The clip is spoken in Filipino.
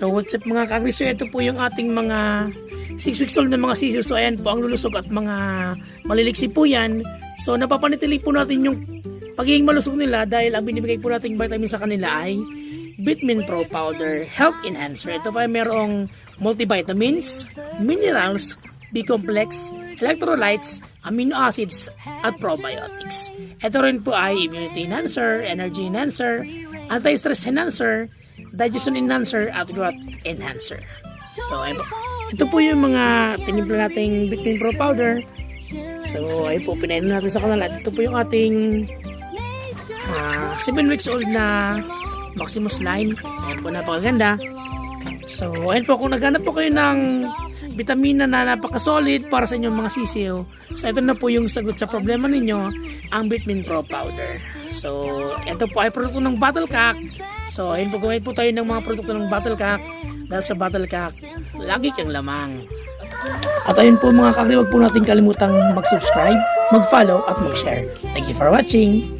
So what's up mga kagri? So ito po yung ating mga 6 weeks old na mga sisiyo. So ayan po ang lulusog at mga maliliksi po yan. So napapanitili po natin yung pagiging malusog nila dahil ang binibigay po nating vitamin sa kanila ay Vitamin Pro Powder Health Enhancer. Ito pa ay merong multivitamins, minerals, B-complex, electrolytes, amino acids, at probiotics. Ito rin po ay immunity enhancer, energy enhancer, anti-stress enhancer, digestion enhancer, at growth enhancer. So. Ito po yung mga tinimpla nating Vitamin Pro Powder. So, ayun po, pinainom natin sa kanila. At ito po yung ating 7 weeks old na Maximus line. Ayun po, napakaganda. So, ayun po, kung naghanap po kayo ng vitamina na napaka-solid para sa inyong mga sisiyo, so ito na po yung sagot sa problema ninyo, ang Vitamin Pro Powder. So, ito po ay produkto ng Battlecock. So, ayun po, gawin po tayo ng mga produkto ng Battlecock. Dahil sa Battlecock, lagi kang lamang. At ayun po mga kakri, huwag po natin kalimutang mag-subscribe, mag-follow at mag-share. Thank you for watching!